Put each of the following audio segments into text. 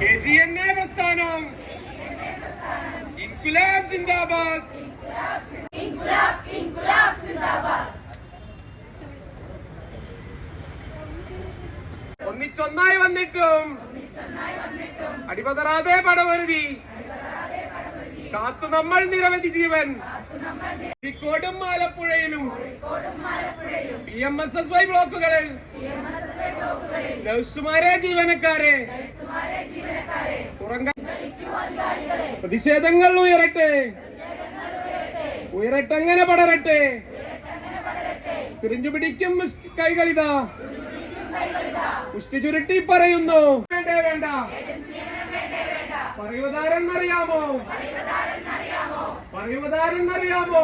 K G N A പ്രസ്ഥാനം. ഇൻകുലാബ് സിന്ദാബാദ് ഒന്നിച്ചൊന്നായി വന്നിട്ടും അടിപതറാതെ പടമരുതി കാത്തു നമ്മൾ നിരവധി ജീവൻ. കോഴിക്കോടും ആലപ്പുഴയിലും P M S S Y ബ്ലോക്കുകളിൽ നഴ്സുമാരെ ജീവനക്കാരെ പ്രതിഷേധങ്ങൾ ഉയരട്ടെ ഉയരട്ടെങ്ങനെ പടരട്ടെ സിറിഞ്ചു പിടിക്കും കൈകളിതാ മുഷ്ടി ചുരുട്ടി പറയുന്നു. വേണ്ട വേണ്ട. പറയുവതാരെന്നറിയാമോ? പറയുവതാരെന്നറിയാമോ?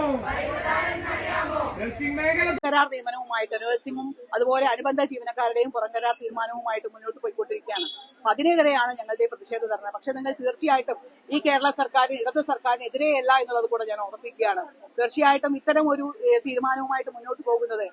നഴ്സിംഗ് മേഖല കരാർ നിയമനവുമായിട്ട് നഴ്സിംഗും അതുപോലെ അനുബന്ധ ജീവനക്കാരുടെയും പുറംകരാർ തീരുമാനവുമായിട്ട് മുന്നോട്ട് പോയിക്കൊണ്ടിരിക്കുകയാണ്. അതിനെതിരെയാണ് ഞങ്ങളുടെ പ്രതിഷേധ ധർണ. പക്ഷെ നിങ്ങൾ തീർച്ചയായിട്ടും ഈ കേരള സർക്കാരിന് ഇടത് സർക്കാരിന് എതിരെയല്ല എന്നുള്ളത് കൂടെ ഞാൻ ഓർമ്മിപ്പിക്കുകയാണ്. തീർച്ചയായിട്ടും ഇത്തരം ഒരു തീരുമാനവുമായിട്ട് മുന്നോട്ട് പോകുന്നത്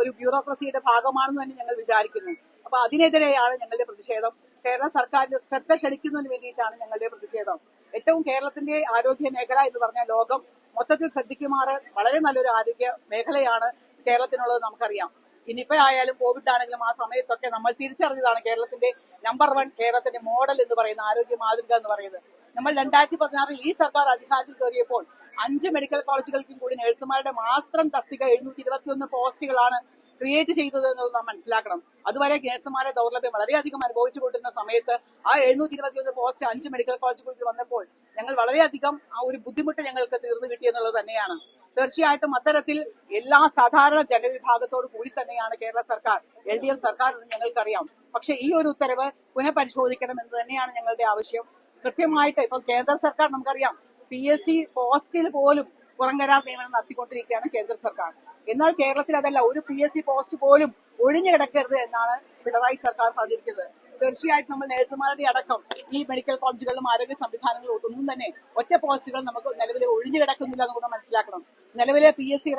ഒരു ബ്യൂറോക്രസിയുടെ ഭാഗമാണെന്ന് തന്നെ ഞങ്ങൾ വിചാരിക്കുന്നു. അപ്പൊ അതിനെതിരെയാണ് ഞങ്ങളുടെ പ്രതിഷേധം കേരള സർക്കാരിന്റെ ശ്രദ്ധ ക്ഷണിക്കുന്നതിന് വേണ്ടിയിട്ടാണ് ഞങ്ങളുടെ പ്രതിഷേധം. ഏറ്റവും കേരളത്തിന്റെ ആരോഗ്യ മേഖല എന്ന് പറഞ്ഞാൽ ലോകം മൊത്തത്തിൽ ശ്രദ്ധിക്കുമാറ് വളരെ നല്ലൊരു ആരോഗ്യ മേഖലയാണ് കേരളത്തിനുള്ളത് നമുക്കറിയാം. ഇനിയിപ്പോ ആയാലും കോവിഡ് ആണെങ്കിലും ആ സമയത്തൊക്കെ നമ്മൾ തിരിച്ചറിഞ്ഞതാണ് കേരളത്തിന്റെ നമ്പർ വൺ കേരളത്തിന്റെ മോഡൽ എന്ന് പറയുന്ന ആരോഗ്യ മാതൃക എന്ന് പറയുന്നത്. നമ്മൾ രണ്ടായിരത്തി പതിനാറിൽ ഈ സർക്കാർ അധികാരത്തിൽ കയറിയപ്പോൾ അഞ്ച് മെഡിക്കൽ കോളേജുകൾക്കും കൂടി നഴ്സുമാരുടെ മാത്രം തസ്തിക എഴുന്നൂറ്റി ഇരുപത്തിയൊന്ന് പോസ്റ്റുകളാണ് ക്രിയേറ്റ് ചെയ്തത് എന്നുള്ളത് നാം മനസ്സിലാക്കണം. അതുവരെ നഴ്സുമാരെ ദൗർലഭ്യം വളരെയധികം അനുഭവിച്ചു കൊണ്ടിരുന്ന സമയത്ത് ആ എഴുന്നൂറ്റി ഇരുപത്തിയൊന്ന് പോസ്റ്റ് അഞ്ച് മെഡിക്കൽ കോളേജുകളിൽ വന്നപ്പോൾ ഞങ്ങൾ വളരെയധികം ആ ഒരു ബുദ്ധിമുട്ട് ഞങ്ങൾക്ക് തീർന്നു കിട്ടിയെന്നുള്ളത് തന്നെയാണ്. തീർച്ചയായിട്ടും അത്തരത്തിൽ എല്ലാ സാധാരണ ജനവിഭാഗത്തോടു കൂടി തന്നെയാണ് കേരള സർക്കാർ എൽ ഡി എഫ് സർക്കാർ എന്ന് ഞങ്ങൾക്കറിയാം. പക്ഷെ ഈ ഒരു ഉത്തരവ് പുനഃപരിശോധിക്കണം എന്ന് തന്നെയാണ് ഞങ്ങളുടെ ആവശ്യം. കൃത്യമായിട്ട് ഇപ്പൊ കേന്ദ്ര സർക്കാർ നമുക്കറിയാം പി എസ് സി പോസ്റ്റിൽ പോലും പുറംകരാർ നിയമനം നടത്തിക്കൊണ്ടിരിക്കുകയാണ് കേന്ദ്ര സർക്കാർ. എന്നാൽ കേരളത്തിൽ അതല്ല ഒരു പി എസ് സി പോസ്റ്റ് പോലും ഒഴിഞ്ഞു കിടക്കരുത് എന്നാണ് പിണറായി സർക്കാർ പറഞ്ഞിരിക്കുന്നത്. തീർച്ചയായിട്ടും നമ്മൾ നഴ്സുമാരുടെ അടക്കം ഈ മെഡിക്കൽ കോളേജുകളിലും ആരോഗ്യ സംവിധാനങ്ങളും ഒന്നും തന്നെ ഒറ്റ പോസ്റ്റുകൾ നമുക്ക് നിലവിലെ ഒഴിഞ്ഞു കിടക്കുന്നില്ല എന്ന് കൂടെ മനസ്സിലാക്കണം. നിലവിലെ P S C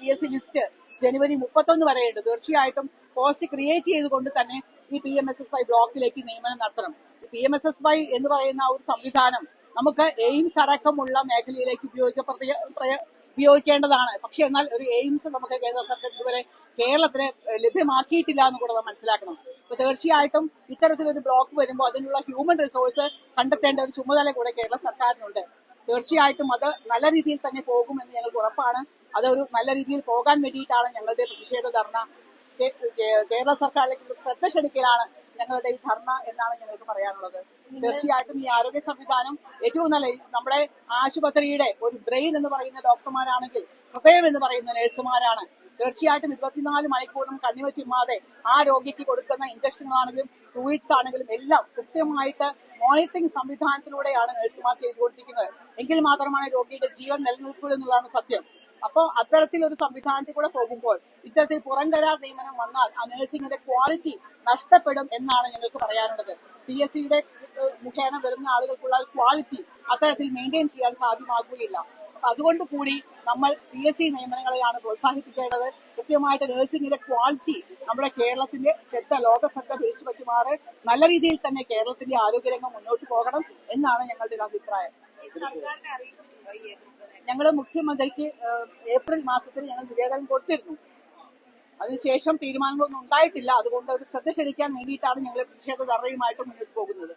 P S C list ജനുവരി മുപ്പത്തൊന്ന് വരെയുണ്ട്. തീർച്ചയായിട്ടും പോസ്റ്റ് ക്രിയേറ്റ് ചെയ്തുകൊണ്ട് തന്നെ ഈ P M S S Y ബ്ലോക്കിലേക്ക് നിയമനം നടത്തണം. P M S S Y എന്ന് പറയുന്ന ആ ഒരു സംവിധാനം നമുക്ക് എയിംസ് അടക്കമുള്ള മേഖലയിലേക്ക് ഉപയോഗിക്ക ഉപയോഗിക്കേണ്ടതാണ്. പക്ഷെ എന്നാൽ ഒരു എയിംസ് നമുക്ക് കേന്ദ്ര സർക്കാർ ഇതുവരെ കേരളത്തിന് ലഭ്യമാക്കിയിട്ടില്ല എന്ന് കൂടെ മനസ്സിലാക്കണം. അപ്പൊ തീർച്ചയായിട്ടും ഇത്തരത്തിലൊരു ബ്ലോക്ക് വരുമ്പോൾ അതിനുള്ള ഹ്യൂമൻ റിസോഴ്സ് കണ്ടെത്തേണ്ട ഒരു ചുമതല കൂടെ കേരള സർക്കാരിനുണ്ട്. തീർച്ചയായിട്ടും അത് നല്ല രീതിയിൽ തന്നെ പോകുമെന്ന് ഞങ്ങൾക്ക് ഉറപ്പാണ്. അതൊരു നല്ല രീതിയിൽ പോകാൻ വേണ്ടിയിട്ടാണ് ഞങ്ങളുടെ പ്രതിഷേധ ധർണ. കേരള സർക്കാരിലേക്ക് ശ്രദ്ധ ക്ഷണിക്കലാണ് ഞങ്ങളുടെ ഈ ധർണ എന്നാണ് ഞങ്ങൾക്ക് പറയാനുള്ളത്. തീർച്ചയായിട്ടും ഈ ആരോഗ്യ സംവിധാനം ഏറ്റവും നല്ല നമ്മുടെ ആശുപത്രിയുടെ ഒരു ബ്രെയിൻ എന്ന് പറയുന്ന ഡോക്ടർമാരാണെങ്കിൽ ഹൃദയം എന്ന് പറയുന്ന നഴ്സുമാരാണ്. തീർച്ചയായിട്ടും ഇരുപത്തിനാല് മണിക്കൂറും കണ്ണിവച്ചിമാതെ ആ രോഗിക്ക് കൊടുക്കുന്ന ഇഞ്ചക്ഷനുകളാണെങ്കിലും ഫ്ലൂയിഡ്സ് ആണെങ്കിലും എല്ലാം കൃത്യമായിട്ട് മോണിറ്ററിംഗ് സംവിധാനത്തിലൂടെയാണ് നഴ്സുമാർ ചെയ്തുകൊണ്ടിരിക്കുന്നത്. എങ്കിൽ മാത്രമാണ് രോഗിയുടെ ജീവൻ നിലനിൽക്കുക എന്നുള്ളതാണ് സത്യം. അപ്പോൾ അത്തരത്തിലൊരു സംവിധാനത്തിൽ കൂടെ പോകുമ്പോൾ ഇത്തരത്തിൽ പുറംകരാർ നിയമനം വന്നാൽ ആ നഴ്സിംഗിന്റെ ക്വാളിറ്റി നഷ്ടപ്പെടും എന്നാണ് ഞങ്ങൾക്ക് പറയാനുള്ളത്. പി എസ് സിയുടെ മുഖേന വരുന്ന ആളുകൾക്കുള്ള ക്വാളിറ്റി അത്തരത്തിൽ മെയിന്റെയിൻ ചെയ്യാൻ സാധ്യമാകുകയില്ല. അതുകൊണ്ട് കൂടി നമ്മൾ പി എസ് സി നിയമനങ്ങളെയാണ് പ്രോത്സാഹിപ്പിക്കേണ്ടത്. കൃത്യമായിട്ട് നഴ്സിംഗിന്റെ ക്വാളിറ്റി നമ്മുടെ കേരളത്തിന്റെ ശ്രദ്ധ ലോക ശ്രദ്ധ പിടിച്ചു പറ്റുമാറ് നല്ല രീതിയിൽ തന്നെ കേരളത്തിന്റെ ആരോഗ്യരംഗം മുന്നോട്ട് പോകണം എന്നാണ് ഞങ്ങളുടെ ഒരു അഭിപ്രായം. ഞങ്ങൾ മുഖ്യമന്ത്രിക്ക് ഏപ്രിൽ മാസത്തിൽ ഞങ്ങൾ നിവേദനം കൊടുത്തിരുന്നു. അതിനുശേഷം തീരുമാനങ്ങളൊന്നും ഉണ്ടായിട്ടില്ല. അതുകൊണ്ട് അത് ശ്രദ്ധ ക്ഷണിക്കാൻ വേണ്ടിയിട്ടാണ് ഞങ്ങൾ പ്രതിഷേധ ധർണയുമായിട്ട് മുന്നോട്ട് പോകുന്നത്.